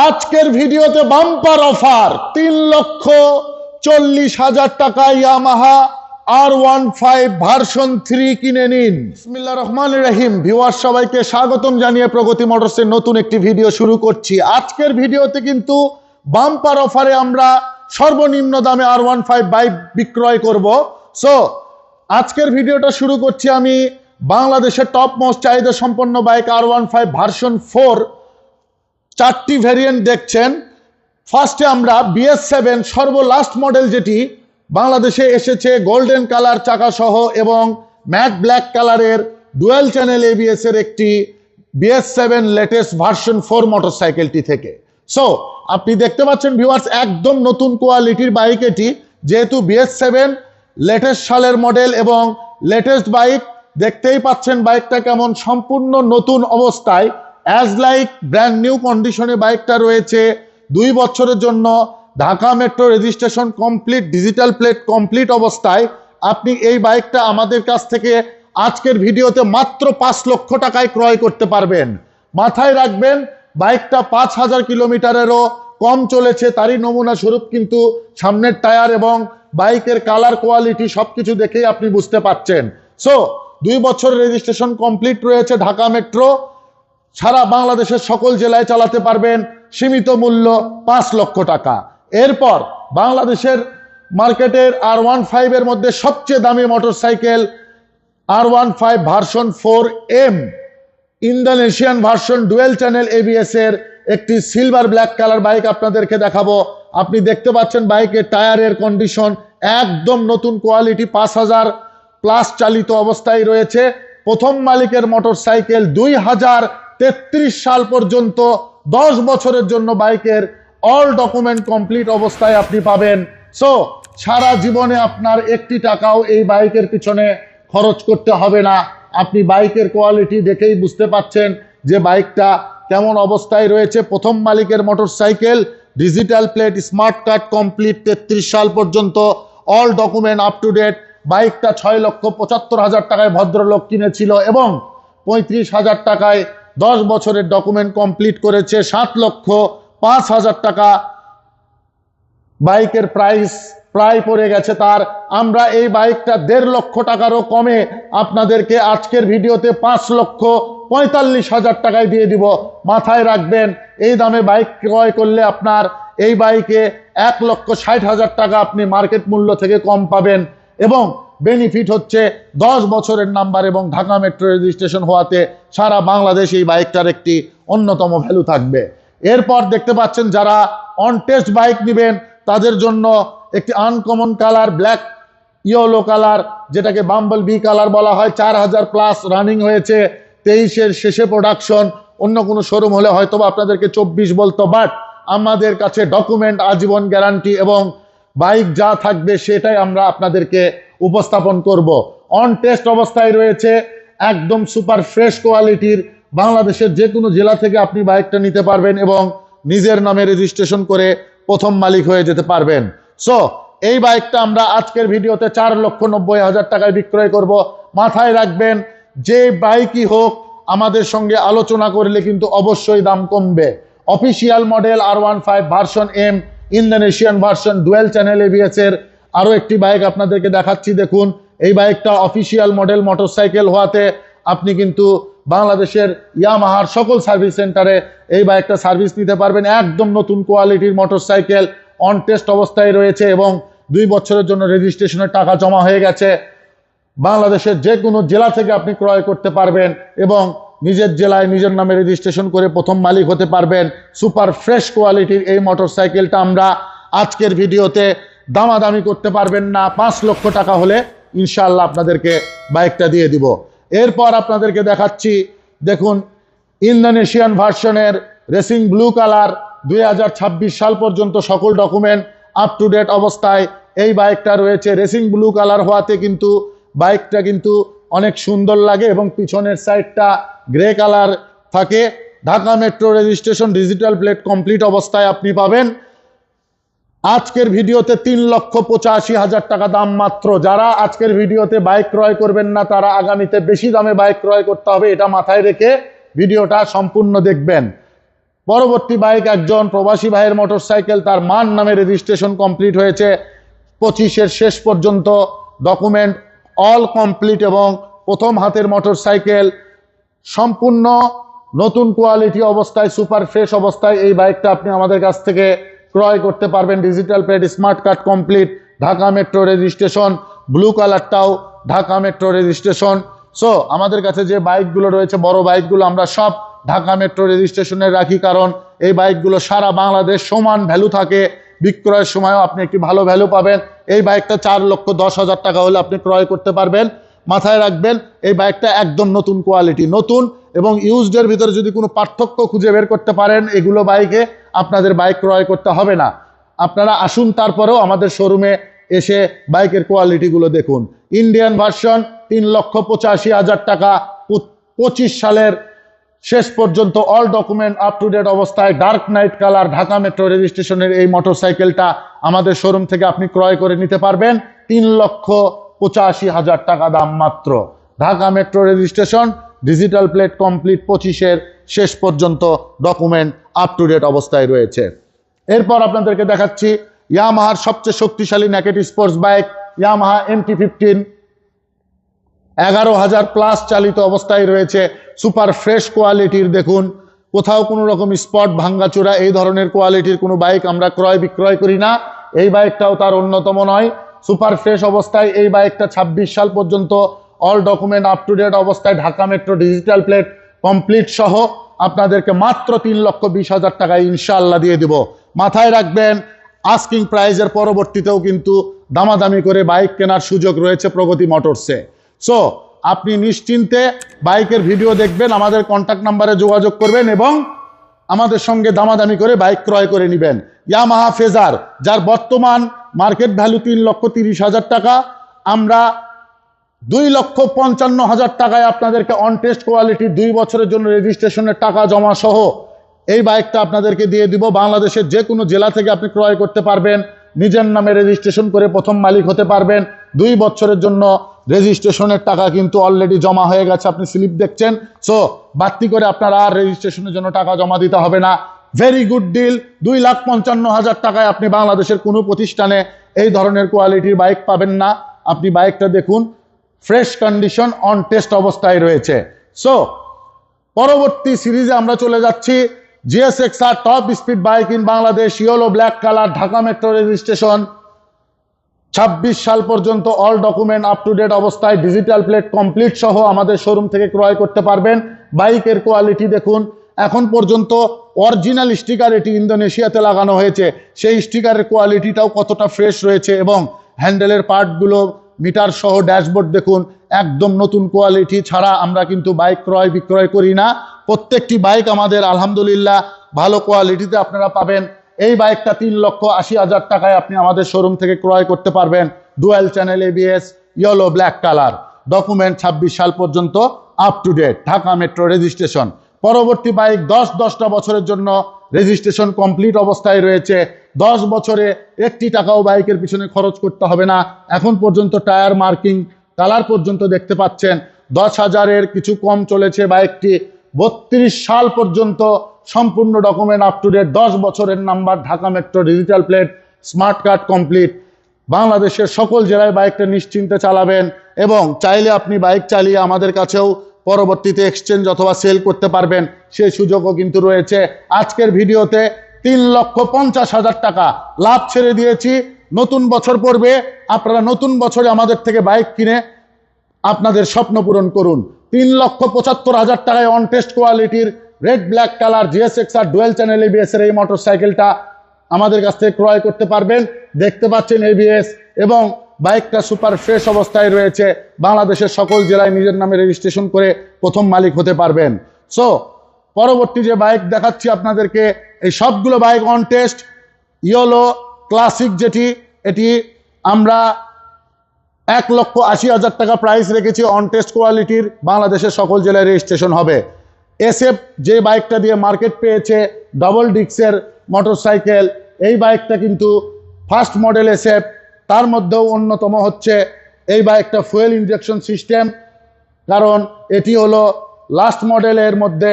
আজকের ভিডিওতে bumper offer তিন লক্ষ চল্লিশ হাজার টাকা Yamaha R one five version three কিনে নিন। বিসমিল্লাহ রহমান রহিম। ভিউয়ার সবাইকে স্বাগতম জানিয়ে প্রগতি মোটরসের নতুন একটি ভিডিও শুরু করছি। আজকের ভিডিওতে কিন্তু বাম্পার অফারে আমরা সর্বনিম্ন দামে আর ওয়ান ফাইভ বাইক বিক্রয় করব। সো আজকের ভিডিওটা শুরু করছি আমি বাংলাদেশের টপ মোস্ট চাহিদা সম্পন্ন bike R one five version four চারটি ভ্যারিয়েন্ট দেখছেন। ফার্স্টে আমরা বিএস সেভেন সর্বলাস্ট মডেল যেটি বাংলাদেশে এসেছে গোল্ডেন কালার চাকা সহ এবং ম্যাট ব্ল্যাক কালারের ডুয়েল চ্যানেল এবিএস এর একটি BS seven latest version four মোটরসাইকেলটি থেকে। সো আপনি দেখতে পাচ্ছেন ভিউয়ার্স একদম নতুন কোয়ালিটির বাইক এটি। যেহেতু বিএস সেভেন লেটেস্ট সালের মডেল এবং লেটেস্ট বাইক দেখতেই পাচ্ছেন বাইকটা কেমন সম্পূর্ণ নতুন অবস্থায়। অ্যাজ লাইক ব্র্যান্ড নিউ কন্ডিশনে বাইকটা রয়েছে, দুই বছরের জন্য Dhaka metro registration complete digital plate complete অবস্থায়, আপনি এই বাইকটা আমাদের কাছ থেকে আজকের ভিডিওতে মাত্র পাঁচ লক্ষ টাকায় ক্রয় করতে পারবেন। মাথায় রাখবেন বাইকটা পাঁচ হাজার কিলোমিটারেরও কম চলেছে, তারই নমুনা স্বরূপ কিন্তু সামনের টায়ার এবং বাইকের কালার কোয়ালিটি সবকিছু দেখেই আপনি বুঝতে পারছেন। সো দুই বছর রেজিস্ট্রেশন কমপ্লিট রয়েছে ঢাকা মেট্রো সারা বাংলাদেশের সকল জেলায় চালাতে পারবেন সীমিত মূল্য পাঁচ লক্ষ টাকা। এরপর বাংলাদেশের মার্কেটের আর ওয়ান ফাইভের মধ্যে সবচেয়ে দামি motorcycle R one five version four M, Indonesian version dual channel ABS এর একটি সিলভার ব্ল্যাক কালার বাইক আপনাদেরকে দেখাবো। আপনি দেখতে পাচ্ছেন বাইকের টায়ারের কন্ডিশন একদম নতুন কোয়ালিটি, পাঁচ হাজার প্লাস চালিত অবস্থায় রয়েছে। প্রথম মালিকের মোটরসাইকেল দুই হাজার তেত্রিশ সাল পর্যন্ত দশ বছরের জন্য বাইকের অল ডকুমেন্ট কমপ্লিট অবস্থায় আপনি পাবেন। সো সারা জীবনে আপনার একটি টাকাও এই বাইকের পিছনে খরচ করতে হবে না। আপনি বাইকের কোয়ালিটি দেখেই বুঝতে পাচ্ছেন যে বাইকটা কেমন অবস্থায় রয়েছে। প্রথম মালিকের motorcycle digital plate smart card complete তেত্রিশ সাল পর্যন্ত all document up to date বাইকটা ছয় লক্ষ পঁচাত্তর হাজার টাকায় ভদ্রলোক কিনেছিল এবং পঁয়ত্রিশ হাজার টাকায় দশ বছরের ডকুমেন্ট কমপ্লিট করেছে, সাত লক্ষ পাঁচ হাজার টাকা। বাইকের প্রাইস প্রায় পড়ে গেছে তার। আমরা এই বাইকটা দেড় লক্ষ টাকারও কমে আপনাদেরকে আজকের ভিডিওতে পাঁচ লক্ষ পঁয়তাল্লিশ হাজার টাকায় দিয়ে দিব। মাথায় রাখবেন, এই দামে বাইক ক্রয় করলে আপনার এই বাইকে এক লক্ষ ষাট হাজার টাকা আপনি মার্কেট মূল্য থেকে কম পাবেন। এবং বেনিফিট হচ্ছে দশ বছরের নাম্বার এবং ঢাকা মেট্রো রেজিস্ট্রেশন হওয়াতে সারা বাংলাদেশ এই বাইকটার একটি অন্যতম ভ্যালু থাকবে। এরপর দেখতে পাচ্ছেন যারা অন টেস্ট বাইক নেবেন, তাদের জন্য একটি uncommon colour black yellow colour যেটাকে বাম্বল বি কালার বলা হয়। চার হাজার প্লাস রানিং হয়েছে, তেইশের শেষে প্রোডাকশন অন্য কোনো শোরুম হলে হয়তো আপনাদেরকে চব্বিশ বলতো বাট আমাদের কাছে ডকুমেন্ট আজীবন গ্যারান্টি এবং বাইক যা থাকবে সেটাই আমরা আপনাদেরকে উপস্থাপন করব। অন টেস্ট অবস্থায় রয়েছে একদম সুপার ফ্রেশ কোয়ালিটির বাংলাদেশের যে কোনো জেলা থেকে আপনি বাইকটা নিতে পারবেন এবং নিজের নামে রেজিস্ট্রেশন করে প্রথম মালিক হয়ে যেতে পারবেন। সো এই বাইকটা আমরা আজকের ভিডিওতে চার লক্ষ নব্বই হাজার টাকায় বিক্রয় করব। মাথায় রাখবেন, যে বাইকই হোক, আমাদের সঙ্গে আলোচনা করলে কিন্তু অবশ্যই দাম কমবে। Official model R one five version M Indonesian version dual channel ABS এর আরও একটি বাইক আপনাদেরকে দেখাচ্ছি, দেখুন। এই বাইকটা অফিসিয়াল মডেল মোটরসাইকেল হওয়াতে আপনি কিন্তু বাংলাদেশের ইয়ামাহার সকল সার্ভিস সেন্টারে এই বাইকটা সার্ভিস নিতে পারবেন। একদম নতুন কোয়ালিটির মোটরসাইকেল অন টেস্ট অবস্থায় রয়েছে এবং দুই বছরের জন্য রেজিস্ট্রেশনের টাকা জমা হয়ে গেছে। বাংলাদেশের যে কোনো জেলা থেকে আপনি ক্রয় করতে পারবেন এবং নিজের জেলায় নিজের নামে রেজিস্ট্রেশন করে প্রথম মালিক হতে পারবেন। সুপার ফ্রেশ কোয়ালিটির এই মোটরসাইকেলটা আমরা আজকের ভিডিওতে দামাদামি করতে পারবেন না। পাঁচ লক্ষ টাকা হলে ইনশাল্লাহ আপনাদেরকে বাইকটা দিয়ে দিব। এরপর আপনাদেরকে দেখাচ্ছি, দেখুন, ইন্দোনেশিয়ান ভার্সনের রেসিং ব্লু কালার, দুই হাজার ছাব্বিশ সাল পর্যন্ত সকল ডকুমেন্ট আপ টু ডেট অবস্থায়। এই বাইকটা রয়েছে রেসিং ব্লু কালার হওয়াতে কিন্তু বাইকটা কিন্তু অনেক সুন্দর লাগে এবং পিছনের সাইডটা গ্রে কালার থাকে। Dhaka metro registration digital plate complete অবস্থায় আপনি পাবেন। আজকের ভিডিওতে তিন লক্ষ পঁচাশি হাজার টাকা দাম মাত্র। যারা আজকের ভিডিওতে বাইক ক্রয় করবেন না, তারা আগামীতে বেশি দামে বাইক ক্রয় করতে হবে, এটা মাথায় রেখে ভিডিওটা সম্পূর্ণ দেখবেন। পরবর্তী বাইক একজন প্রবাসী ভাইয়ের মোটরসাইকেল, তার মান নামে রেজিস্ট্রেশন কমপ্লিট হয়েছে। পঁচিশের শেষ পর্যন্ত ডকুমেন্ট অল কমপ্লিট এবং প্রথম হাতের মোটরসাইকেল সম্পূর্ণ নতুন কোয়ালিটি অবস্থায়, সুপার ফ্রেশ অবস্থায় এই বাইকটা আপনি আমাদের কাছ থেকে ক্রয় করতে পারবেন digital plate smart card complete Dhaka metro registration blue কালারটাও ঢাকা মেট্রো রেজিস্ট্রেশন সো আমাদের কাছে যে বাইকগুলো রয়েছে, বড় বাইকগুলো আমরা সব ঢাকা মেট্রো রেজিস্ট্রেশনে রাখি। কারণ এই বাইকগুলো সারা বাংলাদেশ সমান ভ্যালু থাকে। বিক্রয়ের সময়ও আপনি একটি ভালো ভ্যালু পাবেন। এই বাইকটা চার লক্ষ দশ হাজার টাকা হলে আপনি ক্রয় করতে পারবেন। মাথায় রাখবেন, এই বাইকটা একদম নতুন কোয়ালিটি নতুন এবং ইউজডের ভিতরে যদি কোনো পার্থক্য খুঁজে বের করতে পারেন, এগুলো বাইকে আপনাদের বাইক ক্রয় করতে হবে না। আপনারা আসুন তারপরেও আমাদের শোরুমে এসে বাইকের কোয়ালিটিগুলো দেখুন। ইন্ডিয়ান ভার্সন তিন লক্ষ পঁচাশি হাজার টাকা পঁচিশ সালের শেষ পর্যন্ত all document up to date অবস্থায় dark night colour Dhaka metro রেজিস্ট্রেশনের এই মোটরসাইকেলটা আমাদের শোরুম থেকে আপনি ক্রয় করে নিতে পারবেন। তিন লক্ষ পঁচাশি হাজার টাকা দাম মাত্র। Dhaka metro registration digital plate complete পঁচিশের শেষ পর্যন্ত ডকুমেন্ট আপ টু ডেট অবস্থায় রয়েছে। এরপর আপনাদেরকে দেখাচ্ছি ইয়ামাহার সবচেয়ে শক্তিশালী naked sports bike Yamaha MT fifteen এগারো হাজার প্লাস চালিত অবস্থায় রয়েছে সুপার ফ্রেশ কোয়ালিটির দেখুন। কোথাও কোনো রকম স্পট ভাঙ্গাচোরা, এই ধরনের কোয়ালিটির কোনো বাইক আমরা ক্রয় বিক্রয় করি না। এই বাইকটাও তার অন্যতম নয়। সুপার ফ্রেশ অবস্থায় এই বাইকটা ২৬ সাল পর্যন্ত all document up to date অবস্থায় Dhaka metro digital plate complete সহ আপনাদেরকে মাত্র তিন লক্ষ বিশ হাজার টাকায় ইনশাল্লাহ দিয়ে দিব। মাথায় রাখবেন আস্কিং প্রাইজের পরবর্তীতেও কিন্তু দামাদামি করে বাইক কেনার সুযোগ রয়েছে প্রগতি মোটরসে সো আপনি নিশ্চিন্তে বাইকের ভিডিও দেখবেন, আমাদের কন্ট্যাক্ট নাম্বারে যোগাযোগ করবেন এবং আমাদের সঙ্গে দামাদামি করে বাইক ক্রয় করে নেবেন। ইয়ামাহা ফেজার যার বর্তমান মার্কেট ভ্যালু তিন লক্ষ তিরিশ হাজার টাকা, আমরা দুই লক্ষ পঞ্চান্ন হাজার টাকায় আপনাদেরকে অন টেস্ট কোয়ালিটি দুই বছরের জন্য রেজিস্ট্রেশনের টাকা জমা সহ এই বাইকটা আপনাদেরকে দিয়ে দিব। বাংলাদেশের যে কোনো জেলা থেকে আপনি ক্রয় করতে পারবেন। নিজের নামে রেজিস্ট্রেশন করে প্রথম মালিক হতে পারবেন। দুই বছরের জন্য রেজিস্ট্রেশনের টাকা কিন্তু অলরেডি জমা হয়ে গেছে। আপনি স্লিপ দেখছেন। সো বাড়তি করে আপনার আর রেজিস্ট্রেশনের জন্য টাকা জমা দিতে হবে না। ভেরি গুড ডিল দুই লাখ পঞ্চান্ন হাজার টাকায় আপনি বাংলাদেশের কোনো প্রতিষ্ঠানে এই ধরনের কোয়ালিটির বাইক পাবেন না। আপনি বাইকটা দেখুন। ফ্রেশ কন্ডিশন অন টেস্ট অবস্থায় রয়েছে। সো পরবর্তী সিরিজে আমরা চলে যাচ্ছি। GSX R top speed bike in Bangladesh yellow black colour Dhaka metro registration ছাব্বিশ সাল পর্যন্ত all document up to date অবস্থায় ডিজিটাল প্লেট কমপ্লিট সহ আমাদের শোরুম থেকে ক্রয় করতে পারবেন। বাইকের কোয়ালিটি দেখুন। এখন পর্যন্ত অরিজিনাল স্টিকার এটি ইন্দোনেশিয়াতে লাগানো হয়েছে। সেই স্টিকারের কোয়ালিটিটাও কতটা ফ্রেশ রয়েছে এবং হ্যান্ডেলের পার্টগুলো মিটার সহ ড্যাশবোর্ড দেখুন, একদম নতুন কোয়ালিটি ছাড়া আমরা কিন্তু বাইক ক্রয় বিক্রয় করি না। প্রত্যেকটি বাইক আমাদের, আলহামদুলিল্লাহ, ভালো কোয়ালিটিতে আপনারা পাবেন। এই বাইকটা তিন লক্ষ আশি হাজার টাকায় আপনি আমাদের শোরুম থেকে ক্রয় করতে পারবেন। Dual channel ABS yellow black colour document ছাব্বিশ সাল পর্যন্ত up to date Dhaka metro registration পরবর্তী বাইক দশ দশটা বছরের জন্য রেজিস্ট্রেশন কমপ্লিট অবস্থায় রয়েছে। দশ বছরে একটি টাকাও বাইকের পিছনে খরচ করতে হবে না। এখন পর্যন্ত টায়ার মার্কিং কালার পর্যন্ত দেখতে পাচ্ছেন। দশ হাজারের কিছু কম চলেছে বাইকটি। বত্রিশ সাল পর্যন্ত সম্পূর্ণ ডকুমেন্ট আপ টু ডেট দশ বছরের number Dhaka metro digital plate smart card complete বাংলাদেশের সকল জেলায় বাইকটা নিশ্চিন্তে চালাবেন এবং চাইলে আপনি বাইক চালিয়ে আমাদের কাছেও পরবর্তীতে এক্সচেঞ্জ অথবা সেল করতে পারবেন। সেই সুযোগও কিন্তু রয়েছে। আজকের ভিডিওতে তিন লক্ষ পঞ্চাশ হাজার টাকা লাভ ছেড়ে দিয়েছি। নতুন বছর পড়বে। আপনারা নতুন বছরে আমাদের থেকে বাইক কিনে আপনাদের স্বপ্ন পূরণ করুন। তিন লক্ষ পঁচাত্তর হাজার টাকায় অন টেস্ট কোয়ালিটির red black colour GSX R dual channel ABS এর এই মোটর সাইকেলটা আমাদের কাছ থেকে ক্রয় করতে পারবেন। দেখতে পাচ্ছেন এবিএস এবং বাইকটা সুপার ফ্রেশ অবস্থায় রয়েছে। বাংলাদেশের সকল জেলায় নিজের নামে রেজিস্ট্রেশন করে প্রথম মালিক হতে পারবেন। সো পরবর্তী যে বাইক দেখাচ্ছি আপনাদেরকে, এই সবগুলো bike on test yellow classic যেটি, এটি আমরা এক লক্ষ আশি হাজার টাকা প্রাইস রেখেছি অন টেস্ট কোয়ালিটির বাংলাদেশের সকল জেলায় রেজিস্ট্রেশন হবে। এসএফ যে বাইকটা দিয়ে মার্কেট পেয়েছে ডবল ডিক্সের মোটরসাইকেল এই বাইকটা কিন্তু ফার্স্ট মডেল এসএফ তার মধ্যেও অন্যতম হচ্ছে এই বাইকটা ফুয়েল ইনজেকশন সিস্টেম কারণ এটি হলো লাস্ট মডেলের মধ্যে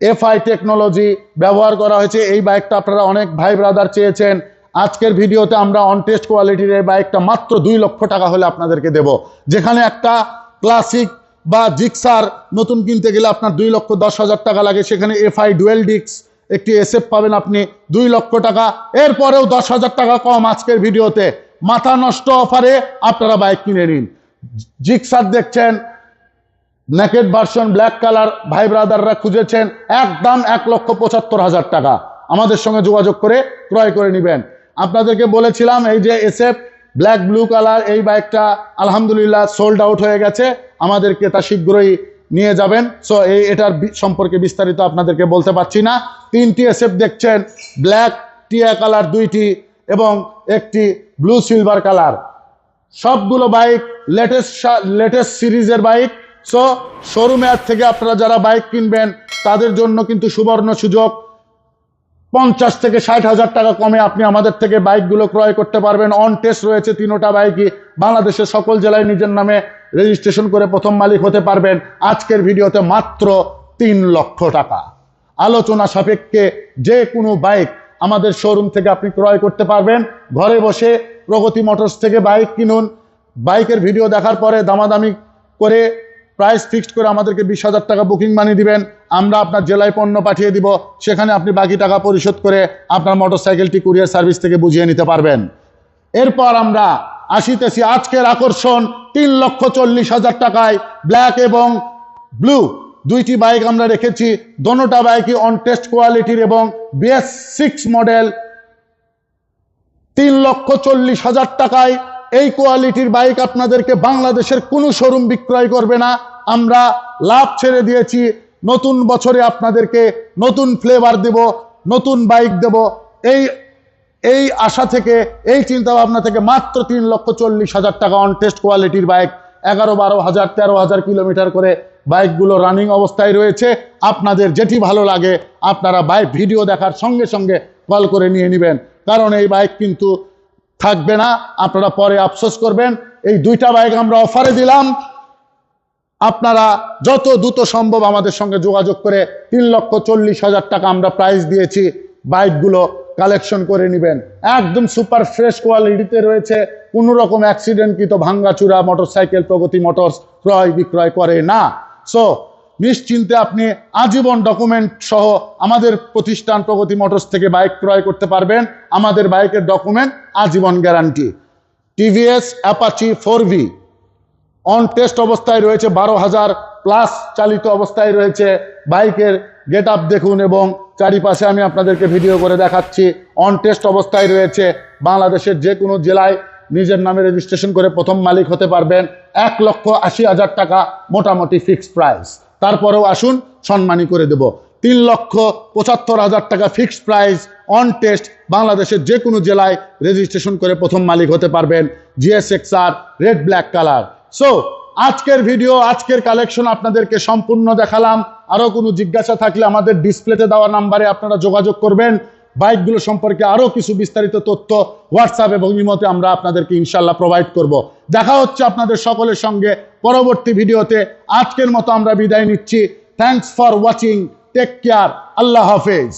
এফআই টেকনোলজি ব্যবহার করা হয়েছে। এই বাইকটা আপনারা অনেক ভাই ব্রাদার চেয়েছেন। আজকের ভিডিওতে আমরা অন টেস্ট কোয়ালিটির এই বাইকটা মাত্র দুই লক্ষ টাকা হলে আপনাদেরকে দেব। যেখানে একটা ক্লাসিক বা জিক্সার নতুন কিনতে গেলে আপনার দুই লক্ষ দশ হাজার টাকা লাগে। সেখানে এফআই ডুয়েল ডিক্স একটি এসএফ পাবেন আপনি দুই লক্ষ টাকা। এরপরেও দশ হাজার টাকা কম আজকের ভিডিওতে। মাথা নষ্ট অফারে আপনারা বাইক কিনে নিন। জিক্সার দেখছেন, নেকেড ভার্সন, ব্ল্যাক কালার, ভাই ব্রাদাররা খুঁজেছেন, একদম এক লক্ষ পঁচাত্তর হাজার টাকা। আমাদের সঙ্গে যোগাযোগ করে ক্রয় করে নেবেন। আপনাদেরকে বলেছিলাম, এই যে এসএফ, ব্ল্যাক, ব্লু কালার, এই বাইকটা আলহামদুলিল্লাহ সোল্ড আউট হয়ে গেছে। আমাদেরকে তা শীঘ্রই নিয়ে যাবেন। সো এই এটার সম্পর্কে বিস্তারিত আপনাদেরকে বলতে পারছি না। তিনটি এসএফ দেখছেন, ব্ল্যাক, টিয়া কালার দুইটি এবং একটি ব্লু সিলভার কালার সবগুলো বাইক লেটেস্ট লেটেস্ট সিরিজের বাইক সো শোরুমে থেকে আপনারা যারা বাইক কিনবেন, তাদের জন্য কিন্তু সুবর্ণ সুযোগ। পঞ্চাশ থেকে ষাট হাজার টাকা কমে আপনি আমাদের থেকে বাইকগুলো ক্রয় করতে পারবেন। অন টেস্ট রয়েছে তিনোটা বাইকই বাংলাদেশের সকল জেলায় নিজের নামে রেজিস্ট্রেশন করে প্রথম মালিক হতে পারবেন। আজকের ভিডিওতে মাত্র তিন লক্ষ টাকা। আলোচনা সাপেক্ষে যে কোনো বাইক আমাদের শোরুম থেকে আপনি ক্রয় করতে পারবেন। ঘরে বসে প্রগতি মোটরস থেকে বাইক কিনুন। বাইকের ভিডিও দেখার পরে দামাদামি করে প্রাইস ফিক্সড করে আমাদেরকে বিশ হাজার টাকা বুকিং মানি দিবেন। আমরা আপনার জেলায় পণ্য পাঠিয়ে দিব। সেখানে আপনি বাকি টাকা পরিশোধ করে আপনার মোটরসাইকেলটি কুরিয়ার সার্ভিস থেকে বুঝিয়ে নিতে পারবেন। এরপর আমরা আসিতেছি আজকের আকর্ষণ তিন লক্ষ চল্লিশ হাজার টাকায় ব্ল্যাক এবং ব্লু দুইটি বাইক আমরা রেখেছি। দোনোটা বাইকই অন টেস্ট কোয়ালিটির এবং বিএস সিক্স মডেল তিন লক্ষ চল্লিশ হাজার টাকায়। এই কোয়ালিটির বাইক আপনাদেরকে বাংলাদেশের কোনো শোরুম বিক্রয় করবে না। আমরা লাভ ছেড়ে দিয়েছি। নতুন বছরে আপনাদেরকে নতুন ফ্লেভার দেব, নতুন বাইক দেব। এই এই আশা থেকে, এই চিন্তা ভাবনা থেকে মাত্র তিন লক্ষ চল্লিশ হাজার টাকা অন টেস্ট কোয়ালিটির বাইক এগারো, বারো হাজার, তেরো হাজার কিলোমিটার করে বাইকগুলো রানিং অবস্থায় রয়েছে। আপনাদের যেটি ভালো লাগে, আপনারা বাইক ভিডিও দেখার সঙ্গে সঙ্গে কল করে নিয়ে নেবেন। কারণ এই বাইক কিন্তু থাকবে না, আপনারা পরে আফসোস করবেন। এই দুইটা বাইক আমরা অফারে দিলাম। আপনারা যত দ্রুত সম্ভব আমাদের সঙ্গে যোগাযোগ করে তিন লক্ষ চল্লিশ হাজার টাকা আমরা প্রাইস দিয়েছি বাইকগুলো কালেকশন করে নেবেন। একদম সুপার ফ্রেশ কোয়ালিটিতে রয়েছে। কোনো রকম অ্যাক্সিডেন্টকৃত ভাঙ্গাচুরা মোটরসাইকেল প্রগতি মোটরস ক্রয় বিক্রয় করে না। সো নিশ্চিন্তে আপনি আজীবন ডকুমেন্ট সহ আমাদের প্রতিষ্ঠান প্রগতি মোটরস থেকে বাইক ক্রয় করতে পারবেন। আমাদের বাইকের ডকুমেন্ট আজীবন guarantee TVS Apache four V on test অবস্থায় রয়েছে, বারো হাজার প্লাস চালিত অবস্থায় রয়েছে। বাইকের গেট আপ দেখুন এবং চারিপাশে আমি আপনাদেরকে ভিডিও করে দেখাচ্ছি। অন টেস্ট অবস্থায় রয়েছে বাংলাদেশের যে কোনো জেলায় নিজের নামে রেজিস্ট্রেশন করে প্রথম মালিক হতে পারবেন এক লক্ষ আশি হাজার টাকা, মোটামুটি ফিক্সড প্রাইস তারপরেও আসুন, সম্মানী করে দেব। তিন লক্ষ পঁচাত্তর হাজার টাকা ফিক্সড প্রাইস অন টেস্ট বাংলাদেশের যে কোনো জেলায় রেজিস্ট্রেশন করে প্রথম মালিক হতে পারবেন। GSXR red black colour so আজকের ভিডিও আজকের কালেকশন আপনাদেরকে সম্পূর্ণ দেখালাম। আরও কোনো জিজ্ঞাসা থাকলে আমাদের ডিসপ্লেতে দেওয়া নাম্বারে আপনারা যোগাযোগ করবেন। বাইকগুলো সম্পর্কে আরও কিছু বিস্তারিত তথ্য হোয়াটসঅ্যাপ এবং ইমতে আমরা আপনাদেরকে ইনশাল্লাহ প্রোভাইড করব। দেখা হচ্ছে আপনাদের সকলের সঙ্গে পরবর্তী ভিডিওতে। আজকের মতো আমরা বিদায় নিচ্ছি। Thanks for watching take care আল্লাহ হাফেজ।